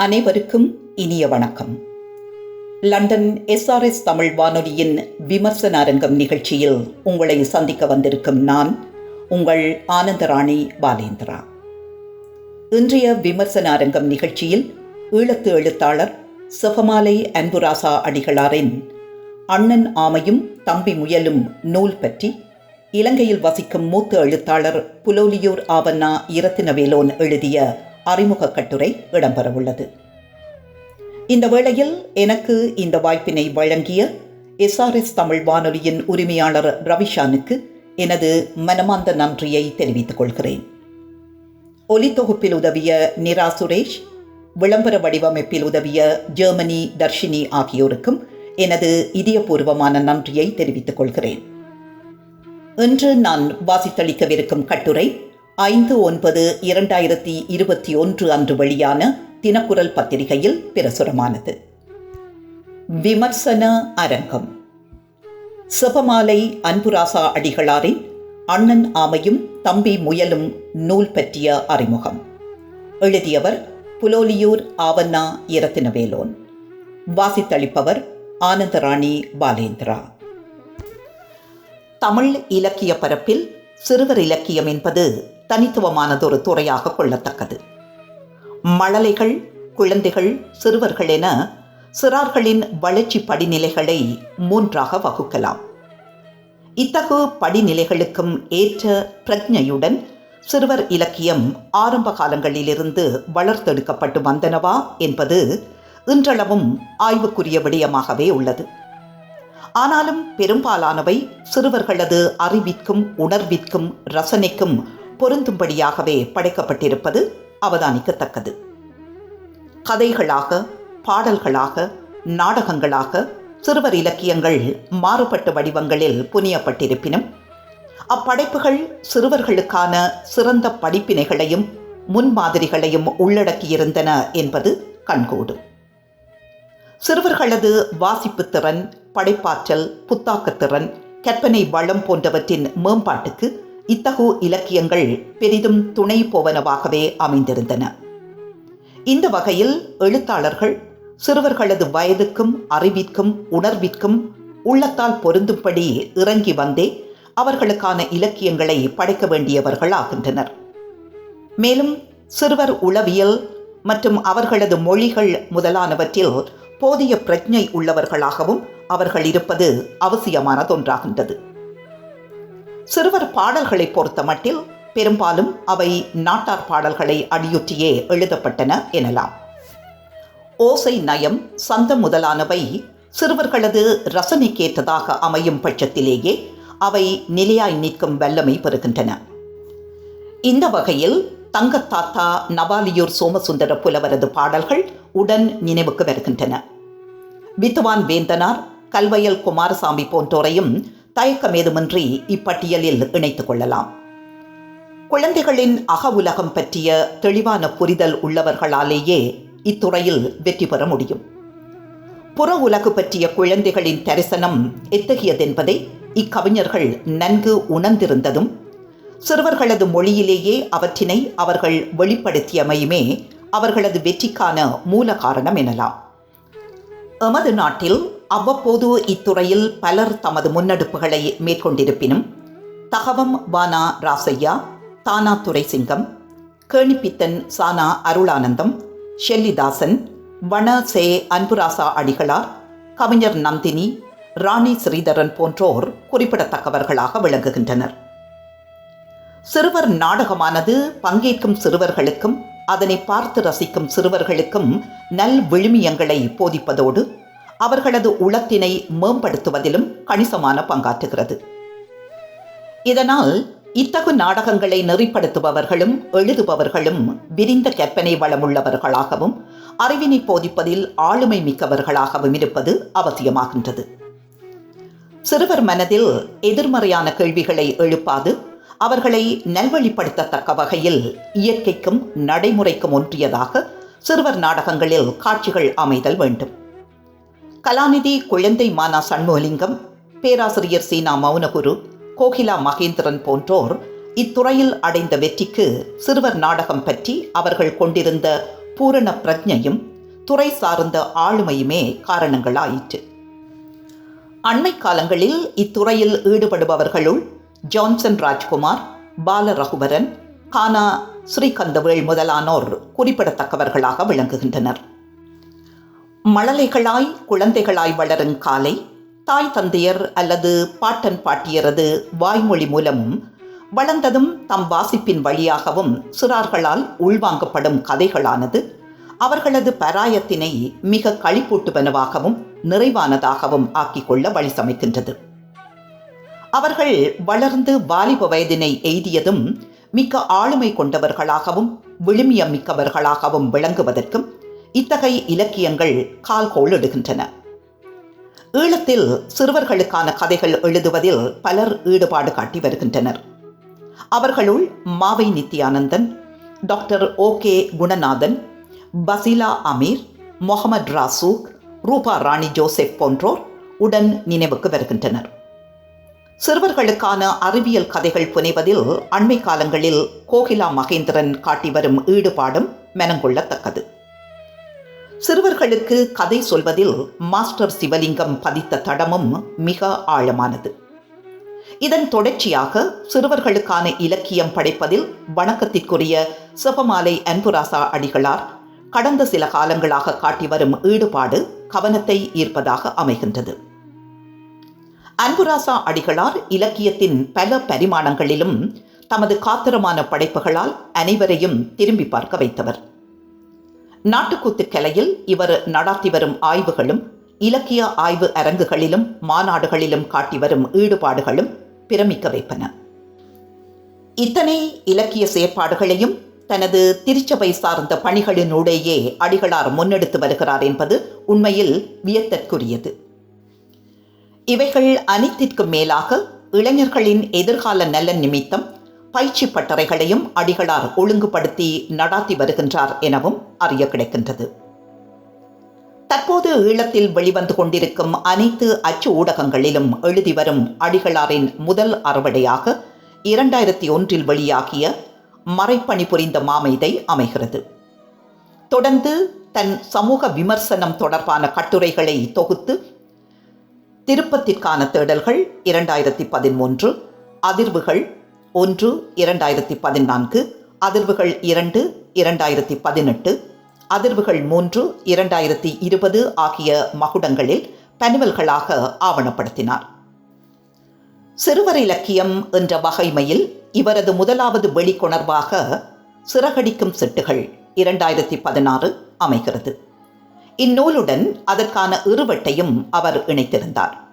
அனைவருக்கும் இனிய வணக்கம். லண்டன் எஸ்ஆர்எஸ் தமிழ் வானொலியின் விமர்சன அரங்கம் நிகழ்ச்சியில் உங்களை சந்திக்க வந்திருக்கும் நான் உங்கள் ஆனந்தராணி பாலேந்திரா. இன்றைய விமர்சன அரங்கம் நிகழ்ச்சியில் ஈழத்து எழுத்தாளர் சிவமாலை அன்புராசா அடிகளாரின் அண்ணன் ஆமையும் தம்பி முயலும் நூல் பற்றி இலங்கையில் வசிக்கும் மூத்த எழுத்தாளர் புலோலியூர் ஆவண்ணா இரத்தினவேலோன் எழுதிய அறிமுக கட்டுரை இடம்பெறவுள்ளது. இந்த வேளையில் எனக்கு இந்த வாய்ப்பினை வழங்கிய எஸ்ஆர்எஸ் தமிழ் வானொலியின் உரிமையாளர் ரவிஷானுக்கு எனது மனமார்ந்த நன்றியை தெரிவித்துக் கொள்கிறேன். ஒலித்தொகுப்பில் உதவிய நிரா சுரேஷ் விளம்பர வடிவமைப்பில் உதவிய ஜெர்மனி தர்ஷினி ஆகியோருக்கும் எனது இதயபூர்வமான நன்றியை தெரிவித்துக் கொள்கிறேன். இன்று நான் வாசித்தளிக்கவிருக்கும் கட்டுரை ஐந்து ஒன்பது இரண்டாயிரத்தி இருபத்தி ஒன்று அன்று வெளியான தினக்குரல் பத்திரிகையில் பிரசுரமானது. விமர்சன அரங்கம். சிவமாலை அன்புராசா அடிகளாரின் அண்ணன் ஆமையும் தம்பி முயலும் நூல் பற்றிய அறிமுகம். எழுதியவர் புலோலியூர் ஆவண்ணா இரத்தினவேலோன். வாசித்தளிப்பவர் ஆனந்தராணி பாலேந்திரா. தமிழ் இலக்கிய பரப்பில் சிறுவர் இலக்கியம் என்பது தனித்துவமானதொரு துறையாக கொள்ளத்தக்கது. மழலைகள் குழந்தைகள் சிறுவர்கள் என சிறார்களின் வளர்ச்சி படிநிலைகளை மூன்றாக வகுக்கலாம். இத்தகு படிநிலைகளுக்கும் ஏற்ற பிரஜையுடன் சிறுவர் இலக்கியம் ஆரம்ப காலங்களிலிருந்து வளர்த்தெடுக்கப்பட்டு வந்தனவா என்பது இன்றளவும் ஆய்வுக்குரிய விடயமாகவே உள்ளது. ஆனாலும் பெரும்பாலானவை சிறுவர்களது அறிவிற்கும் உணர்விற்கும் ரசனைக்கும் பொருந்தும்படியாகவே படைக்கப்பட்டிருப்பது அவதானிக்கத்தக்கது. கதைகளாக பாடல்களாக நாடகங்களாக சிறுவர் இலக்கியங்கள் மாறுபட்ட வடிவங்களில் புனியப்பட்டிருப்பினும் அப்படைப்புகள் சிறுவர்களுக்கான சிறந்த படிப்பினைகளையும் முன்மாதிரிகளையும் உள்ளடக்கியிருந்தன என்பது கண்கூடும் சிறுவர்களது வாசிப்பு திறன் படைப்பாற்றல் புத்தாக்கத்திறன் கற்பனை வளம் போன்றவற்றின் மேம்பாட்டுக்கு இத்தகு இலக்கியங்கள் பெரிதும் துணை போவனவாகவே அமைந்திருந்தன. இந்த வகையில் எழுத்தாளர்கள் சிறுவர்களது வயதுக்கும் அறிவிற்கும் உணர்விற்கும் உள்ளத்தால் பொருந்தும்படி இறங்கி வந்தே அவர்களுக்கான இலக்கியங்களை படைக்க வேண்டியவர்கள் ஆகின்றனர் மேலும் சிறுவர் உளவியல் மற்றும் அவர்களது மொழிகள் முதலானவற்றில் போதிய பிரஜை உள்ளவர்களாகவும் அவர்கள் இருப்பது அவசியமானதொன்றாகின்றது. சிறுவர் பாடல்களை பொறுத்த மட்டில் பெரும்பாலும் அவை நாட்டார் பாடல்களை அடியொற்றியே எழுதப்பட்டன எனலாம். ஓசை நயம் சந்தம் முதலானவை சிறுவர்களது ரசனைக்கேற்றதாக அமையும் பட்சத்திலேயே அவை நிலையாய் நிற்கும் வல்லமை பெறுகின்றன. இந்த வகையில் தங்கத்தாத்தா நவாலியூர் சோமசுந்தர புலவரது பாடல்கள் உடன் நினைவுக்கு வருகின்றன. வித்துவான் வேந்தனார் கல்வயல் குமாரசாமி போன்றோரையும் தயக்கமேதுமின்றி இப்பட்டியலில் இணைத்துக் கொள்ளலாம். குழந்தைகளின் அக உலகம் பற்றிய தெளிவான புரிதல் உள்ளவர்களாலேயே இத்துறையில் வெற்றி பெற முடியும். புற உலகு பற்றிய குழந்தைகளின் தரிசனம் எத்தகையதென்பதை இக்கவிஞர்கள் நன்கு உணர்ந்திருந்ததும் சிறுவர்களது மொழியிலேயே அவற்றினை அவர்கள் வெளிப்படுத்தியமையுமே அவர்களது வெற்றிக்கான மூல காரணம் எனலாம். எமது நாட்டில் அவ்வப்போது இத்துறையில் பலர் தமது முன்னெடுப்புகளை மேற்கொண்டிருப்பினும் தகவம் வானா ராசையா தானா துரைசிங்கம் கேணிப்பித்தன் சானா அருளானந்தம் ஷெல்லிதாசன் வன சே அன்புராசா அடிகளார் கவிஞர் நந்தினி ராணி ஸ்ரீதரன் போன்றோர் குறிப்பிடத்தக்கவர்களாக விளங்குகின்றனர். சிறுவர் நாடகமானது பங்கேற்கும் சிறுவர்களுக்கும் அதனை பார்த்து ரசிக்கும் சிறுவர்களுக்கும் நல் விழுமியங்களை போதிப்பதோடு அவர்களது உளத்தினை மேம்படுத்துவதிலும் கணிசமான பங்காற்றுகிறது. இதனால் இத்தகு நாடகங்களை நெறிப்படுத்துபவர்களும் எழுதுபவர்களும் விரிந்த கற்பனை வளமுள்ளவர்களாகவும் அறிவினை போதிப்பதில் ஆளுமை மிக்கவர்களாகவும் இருப்பது அவசியமாகின்றது. சிறுவர் மனதில் எதிர்மறையான கேள்விகளை எழுப்பாது அவர்களை நல்வழிப்படுத்தத்தக்க வகையில் இயற்கைக்கும் நடைமுறைக்கும் ஒன்றியதாக சிறுவர் நாடகங்களில் காட்சிகள் அமைதல் வேண்டும். கலாநிதி குழந்தை மானா சண்முகலிங்கம் பேராசிரியர் சீனா மௌனகுரு கோகிலா மகேந்திரன் போன்றோர் இத்துறையில் அடைந்த வெற்றிக்கு சிறுவர் நாடகம் பற்றி அவர்கள் கொண்டிருந்த பூரண பிரஜையும் துறை சார்ந்த ஆளுமையுமே காரணங்களாயிற்று. அண்மை காலங்களில் இத்துறையில் ஈடுபடுபவர்களுள் ஜான்சன் ராஜ்குமார் பால ரகுவரன் கானா ஸ்ரீகந்தவேள் முதலானோர் குறிப்பிடத்தக்கவர்களாக விளங்குகின்றனர். மழலைகளாய் குழந்தைகளாய் வளரும் காலை தாய் தந்தையர் அல்லது பாட்டன் பாட்டியரது வாய்மொழி மூலமும் வளர்ந்ததும் தம் வாசிப்பின் வழியாகவும் சிறார்களால் உள்வாங்கப்படும் கதைகளானது அவர்களது பராயத்தினை மிக களிப்பூட்டுவனவாகவும் நிறைவானதாகவும் ஆக்கிக் கொள்ள வழி சமைக்கின்றது அவர்கள் வளர்ந்து வாலிப வயதினை எய்தியதும் மிக்க ஆளுமை கொண்டவர்களாகவும் விழுமியம் மிக்கவர்களாகவும் விளங்குவதற்கும் இத்தகைய இலக்கியங்கள் கால்கோள் இடுகின்றன. ஈழத்தில் சிறுவர்களுக்கான கதைகள் எழுதுவதில் பலர் ஈடுபாடு காட்டி வருகின்றனர். அவர்களுள் Mavai Nithyananthan doctor O K Gunanathan Basila Ameer Mohamed Rasooq Rupa Rani Joseph போன்றோர் உடன் நினைவுக்கு வருகின்றனர். சிறுவர்களுக்கான அறிவியல் கதைகள் புனைவதில் அண்மை காலங்களில் கோகிலா மகேந்திரன் காட்டி வரும் ஈடுபாடும் மெனங்கொள்ளத்தக்கது. சிறுவர்களுக்கு கதை சொல்வதில் மாஸ்டர் சிவலிங்கம் பதித்த தடமும் மிக ஆழமானது. இதன் தொடர்ச்சியாக சிறுவர்களுக்கான இலக்கியம் படைப்பதில் வணக்கத்திற்குரிய சிவமாலை அன்புராசா அடிகளார் கடந்த சில காலங்களாக காட்டி வரும் ஈடுபாடு கவனத்தை ஈர்ப்பதாக அமைகின்றது. அன்புராசா அடிகளார் இலக்கியத்தின் பல பரிமாணங்களிலும் தமது காத்திரமான படைப்புகளால் அனைவரையும் திரும்பி பார்க்க வைத்தவர். நாட்டுக்கூத்து கலையில் இவர் நடாத்தி வரும் ஆய்வுகளும் இலக்கிய ஆய்வு அரங்குகளிலும் மாநாடுகளிலும் காட்டி வரும் ஈடுபாடுகளும் பிரமிக்க வைப்பன. இத்தனை இலக்கிய செயற்பாடுகளையும் தனது திருச்சபை சார்ந்த பணிகளினூடேயே அடிகளார் முன்னெடுத்து வருகிறார் என்பது உண்மையில் வியத்தற்குரியது. இவைகள் அனைத்திற்கும் மேலாக இளைஞர்களின் எதிர்கால நலன் நிமித்தம் பயிற்சி பட்டறைகளையும் அடிகளார் ஒழுங்குபடுத்தி நடாத்தி வருகின்றார் எனவும் அறிய கிடைக்கின்றது. தற்போது ஈழத்தில் வெளிவந்து கொண்டிருக்கும் அனைத்து அச்சு ஊடகங்களிலும் எழுதி வரும் அடிகளாரின் முதல் அறுவடையாக இரண்டாயிரத்தி ஒன்றில் வெளியாகிய மறைப்பணி புரிந்த மாமைதை அமைகிறது. தொடர்ந்து தன் சமூக விமர்சனம் தொடர்பான கட்டுரைகளை தொகுத்து திருப்பத்திற்கான தேடல்கள் இரண்டாயிரத்தி பதிமூன்று அதிர்வுகள் ஒன்று இரண்டாயிரத்தி பதினான்கு அதிர்வுகள் இரண்டு இரண்டாயிரத்தி பதினெட்டு அதிர்வுகள் மூன்று இரண்டாயிரத்தி இருபது ஆகிய மகுடங்களில் பனுவல்களாக ஆவணப்படுத்தினார். சிறுவர் இலக்கியம் என்ற வகைமையில் இவரது முதலாவது வெளிக்கொணர்வாக சிறகடிக்கும் சிட்டுகள் இரண்டாயிரத்தி பதினாறு அமைகிறது. இந்நூலுடன் அதற்கான இருவட்டையும் அவர் இணைத்திருந்தார்.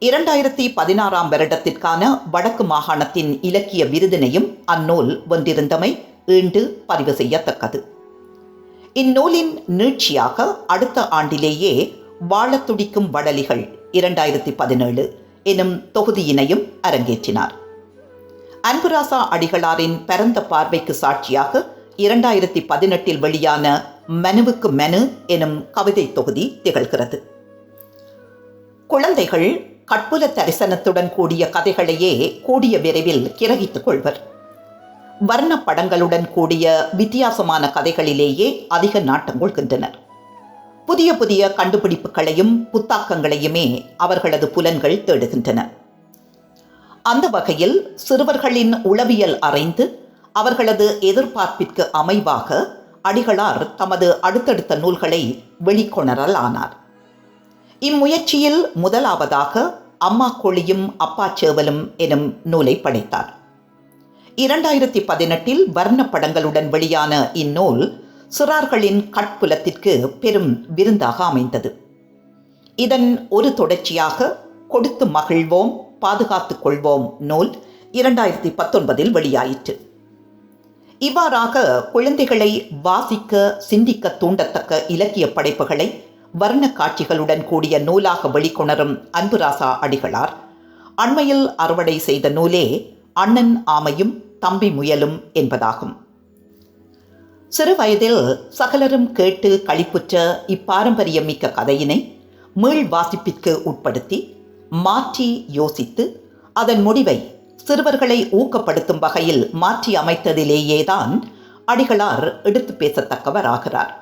இரண்டாயிரத்தி பதினாறாம் வருடத்திற்கான வடக்கு மாகாணத்தின் இலக்கிய விருதினையும் அந்நூல் வென்றிருந்தமை ஈண்டு பதிவு செய்யத்தக்கது. இந்நூலின் நீட்சியாக அடுத்த ஆண்டிலேயே வாழத் துடிக்கும் வடலிகள் இரண்டாயிரத்தி பதினேழு எனும் தொகுதியினையும் அரங்கேற்றினார். அன்புராசா அடிகளாரின் பரந்த பார்வைக்கு சாட்சியாக இரண்டாயிரத்தி பதினெட்டில் வெளியான மனுவுக்கு மெனு எனும் கவிதை தொகுதி திகழ்கிறது. குழந்தைகள் கட்புல தரிசனத்துடன் கூடிய கதைகளையே கூடிய விரைவில் கிரகித்துக் கொள்வர். வர்ண படங்களுடன் கூடிய வித்தியாசமான கதைகளிலேயே அதிக நாட்டம் கொள்கின்றனர். புதிய புதிய கண்டுபிடிப்புகளையும் புத்தாக்கங்களையுமே அவர்களது புலன்கள் தேடுகின்றன. அந்த வகையில் சிறுவர்களின் உளவியல் அறைந்து அவர்களது எதிர்பார்ப்பிற்கு அமைவாக அடிகளார் தமது அடுத்தடுத்த நூல்களை வெளிக்கொணரலானார். இம்முயற்சியில் முதலாவதாக அம்மா கோழியும் அப்பா சேவலும் எனும் நூலை படைத்தார். இரண்டாயிரத்தி பதினெட்டில் வர்ண படங்களுடன் வெளியான இந்நூல் சிறார்களின் கட்புலத்திற்கு பெரும் விருந்தாக அமைந்தது. இதன் ஒரு தொடர்ச்சியாக கொடுத்து மகிழ்வோம் பாதுகாத்துக் கொள்வோம் நூல் இரண்டாயிரத்தி பத்தொன்பதில் வெளியாயிற்று. இவ்வாறாக குழந்தைகளை வாசிக்க சிந்திக்க தூண்டத்தக்க இலக்கிய படைப்புகளை வர்ண காட்சிகளுடன் கூடிய நூலாக வெளிக்கொணரும் அன்புராசா அடிகளார். அண்மையில் அறுவடை செய்த நூலே அண்ணன் ஆமையும் தம்பி முயலும் என்பதாகும். சிறு வயதில் சகலரும் கேட்டு களிப்புற்ற இப்பாரம்பரியமிக்க கதையினை மீள் வாசிப்பிற்கு உட்படுத்தி மாற்றி யோசித்து அதன் முடிவை சிறுவர்களை ஊக்கப்படுத்தும் வகையில் மாற்றி அமைத்ததிலேயேதான் அடிகளார் எடுத்து பேசத்தக்கவராகிறார்.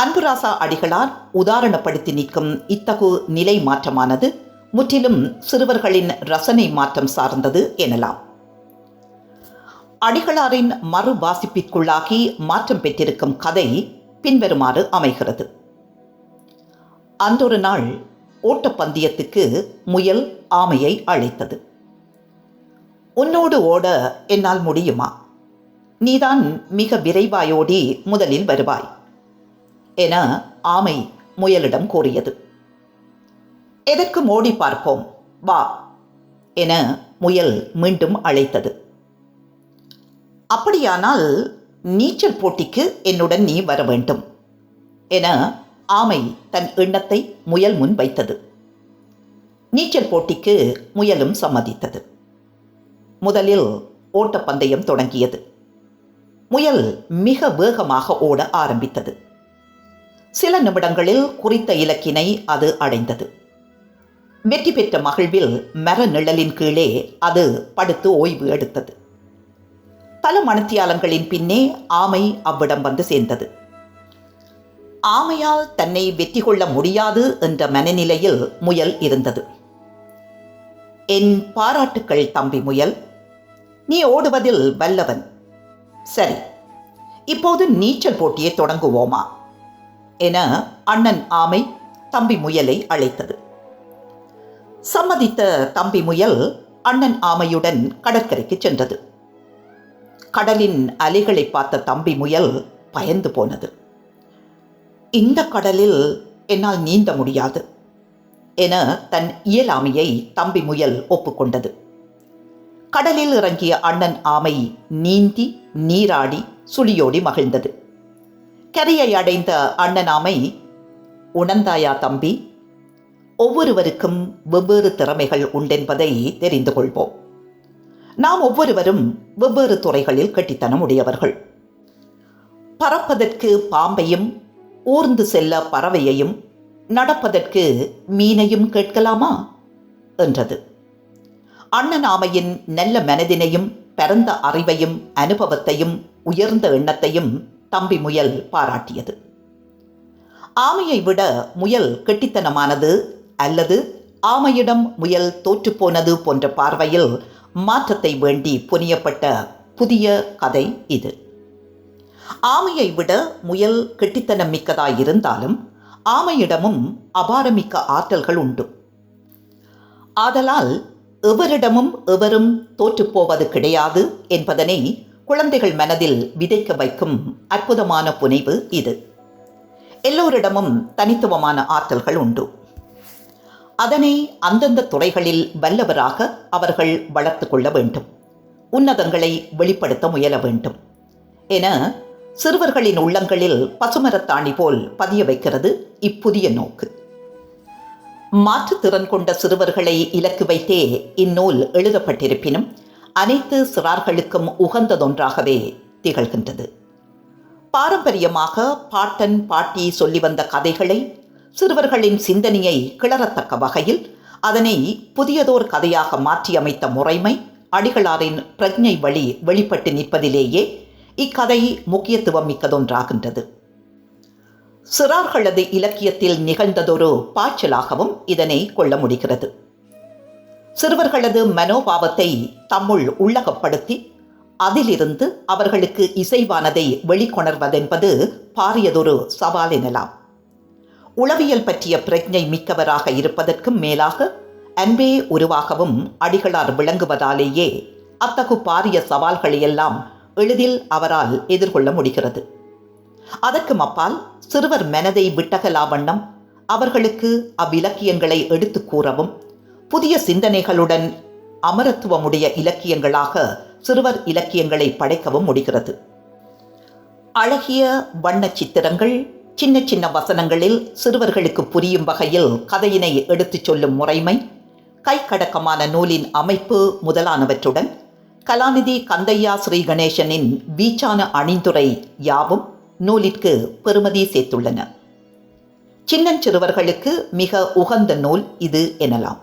அன்புராசா அடிகளார் உதாரணப்படுத்தி நிற்கும் இத்தகு நிலை மாற்றமானது முற்றிலும் சிறுவர்களின் ரசனை மாற்றம் சார்ந்தது எனலாம். அடிகளாரின் மறு வாசிப்பிற்குள்ளாகி மாற்றம் பெற்றிருக்கும் கதை பின்வருமாறு அமைகிறது. அன்றொரு நாள் ஓட்டப்பந்தயத்துக்கு முயல் ஆமையை அழைத்தது. உன்னோடு ஓட என்னால் முடியுமா? நீதான் மிக விரைவாயோடி முதலில் வருவாய். என ஆமை முயலிடம் கூறியது. எதற்கு மோடி பார்ப்போம்? வா என முயல் மீண்டும் அழைத்தது. அப்படியானால் நீச்சல் போட்டிக்கு என்னுடன் நீ வர வேண்டும் என ஆமை தன் எண்ணத்தை முயல் முன் வைத்தது. நீச்சல் போட்டிக்கு முயலும் சம்மதித்தது. முதலில் ஓட்டப்பந்தயம் தொடங்கியது. முயல் மிக வேகமாக ஓட ஆரம்பித்தது. சில நிமிடங்களில் குறித்த இலக்கினை அது அடைந்தது. வெற்றி பெற்ற மகிழ்வில் மர நிழலின் கீழே அது படுத்து ஓய்வு எடுத்தது. பல மணத்தியாலங்களின் பின்னே ஆமை அவ்விடம் வந்து சேர்ந்தது. ஆமையால் தன்னை வெற்றி கொள்ள முடியாது என்ற மனநிலையில் முயல் இருந்தது. என் பாராட்டுக்கள் தம்பி முயல் நீ ஓடுவதில் வல்லவன். சரி இப்போது நீச்சல் போட்டியை தொடங்குவோமா? என அண்ணன் ஆமை தம்பி முயலை அழைத்தது. சம்மதித்த தம்பி முயல் அண்ணன் ஆமையுடன் கடற்கரைக்கு சென்றது. கடலின் அலைகளை பார்த்த தம்பி முயல் பயந்து போனது. இந்த கடலில் என்னால் நீந்த முடியாது என தன் இயலாமையை தம்பி முயல் ஒப்புக்கொண்டது. கடலில் இறங்கிய அண்ணன் ஆமை நீந்தி நீராடி சுழியோடி மகிழ்ந்தது. கரையை அடைந்த அண்ணனாமை உணர்ந்தாயா தம்பி? ஒவ்வொருவருக்கும் வெவ்வேறு திறமைகள் உண்டென்பதை தெரிந்து கொள்வோம். நாம் ஒவ்வொருவரும் வெவ்வேறு துறைகளில் கட்டித்தனம் உடையவர்கள். பறப்பதற்கு பாம்பையும் ஊர்ந்து செல்ல பறவையையும் நடப்பதற்கு மீனையும் கேட்கலாமா? என்றது. அண்ணனாமையின் நல்ல மனதினையும் பரந்த அறிவையும் அனுபவத்தையும் உயர்ந்த எண்ணத்தையும் தம்பி முயல் பாராட்டியது. ஆமையை விட முயல் கெட்டித்தனமானது அல்லது ஆமையிடம் முயல் தோற்றுப்போனது போன்ற பார்வையில் மாற்றத்தை வேண்டி புனியப்பட்ட புதிய கதை இது. ஆமையை விட முயல் கெட்டித்தனம் மிக்கதாயிருந்தாலும் ஆமையிடமும் அபாரமிக்க ஆற்றல்கள் உண்டு. ஆதலால் எவரிடமும் எவரும் தோற்றுப்போவது கிடையாது என்பதனை குழந்தைகள் மனதில் விதைக்க வைக்கும் அற்புதமான புனைவு இது. எல்லோரிடமும் தனித்துவமான ஆற்றல்கள் உண்டு. அதனை அந்தந்த துறைகளில் வல்லவராக அவர்கள் வளர்த்து கொள்ள வேண்டும். உன்னதங்களை வெளிப்படுத்த முயல வேண்டும். என சிறுவர்களின் உள்ளங்களில் பசுமரத்தாணி போல் பதிய வைக்கிறது இப்புதிய நோக்கு. மாற்றுத்திறன் கொண்ட சிறுவர்களை இலக்கு வைத்தே இந்நூல் எழுதப்பட்டிருப்பினும் அனைத்து சிறார்களுக்கும் உகந்ததொன்றாகவே திகழ்கின்றது. பாரம்பரியமாக பாட்டன் பாட்டி சொல்லி வந்த கதைகளை சிறுவர்களின் சிந்தனையை கிளறத்தக்க வகையில் அதனை புதியதோர் கதையாக மாற்றியமைத்த முறைமை அடிகளாரின் பிரஜை வழி வெளிப்பட்டு நிற்பதிலேயே இக்கதை முக்கியத்துவம் மிக்கதொன்றாகின்றது. சிறார்களது இலக்கியத்தில் நிகழ்ந்ததொரு பாய்ச்சலாகவும் இதனை கொள்ள முடிகிறது. சிறுவர்களது மனோபாவத்தை தம்முள் உள்ளகப்படுத்தி அதிலிருந்து அவர்களுக்கு இசைவானதை வெளிக்கொணர்வதென்பது பாரியதொரு சவால் எனலாம். உளவியல் பற்றிய பிரஜை மிக்கவராக இருப்பதற்கும் மேலாக அன்பே உருவாகவும் அடிகளார் விளங்குவதாலேயே அத்தகு பாரிய சவால்களையெல்லாம் எளிதில் அவரால் எதிர்கொள்ள முடிகிறது. அதற்கு அப்பால் சிறுவர் மனதை விட்டகலா வண்ணம் அவர்களுக்கு அவ்விலக்கியங்களை எடுத்து கூறவும் புதிய சிந்தனைகளுடன் அமரத்துவமுடைய இலக்கியங்களாக சிறுவர் இலக்கியங்களை படைக்கவும் முடிகிறது. அழகிய வண்ண சித்திரங்கள் சின்ன சின்ன வசனங்களில் சிறுவர்களுக்கு புரியும் வகையில் கதையினை எடுத்துச் சொல்லும் முறைமை கைக்கடக்கமான நூலின் அமைப்பு முதலானவற்றுடன் கலாநிதி கந்தையா ஸ்ரீ கணேசனின் வீச்சான அணிந்துரை யாவும் நூலிற்கு பெருமதி சேர்த்துள்ளன. சின்னஞ்சிறுவர்களுக்கு மிக உகந்த நூல் இது எனலாம்.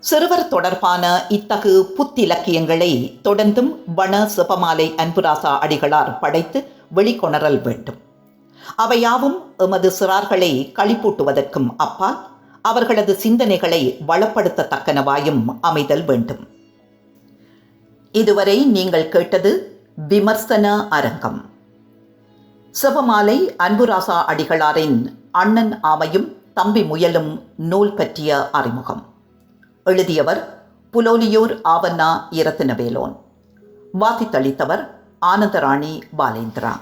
சிறுவர் தொடர்பான இத்தகு புத்திலக்கியங்களை தொடர்ந்தும் வன சிவமாலை அன்புராசா அடிகளார் படைத்து வெளிக்கொணரல் வேண்டும். அவையாவும் எமது சிறார்களை களிப்பூட்டுவதற்கும் அப்பால் அவர்களது சிந்தனைகளை வளப்படுத்தத்தக்கனவாயும் அமைதல் வேண்டும். இதுவரை நீங்கள் கேட்டது விமர்சன அரங்கம். சிவமாலை அன்புராசா அடிகளாரின் அண்ணன் ஆமையும் தம்பி முயலும் நூல் பற்றிய அறிமுகம். எழுதியவர் புலோலியூர் ஆவண்ணா இரத்தினவேலோன். வாசித்தளித்தவர் ஆனந்தராணி பாலேந்திரா.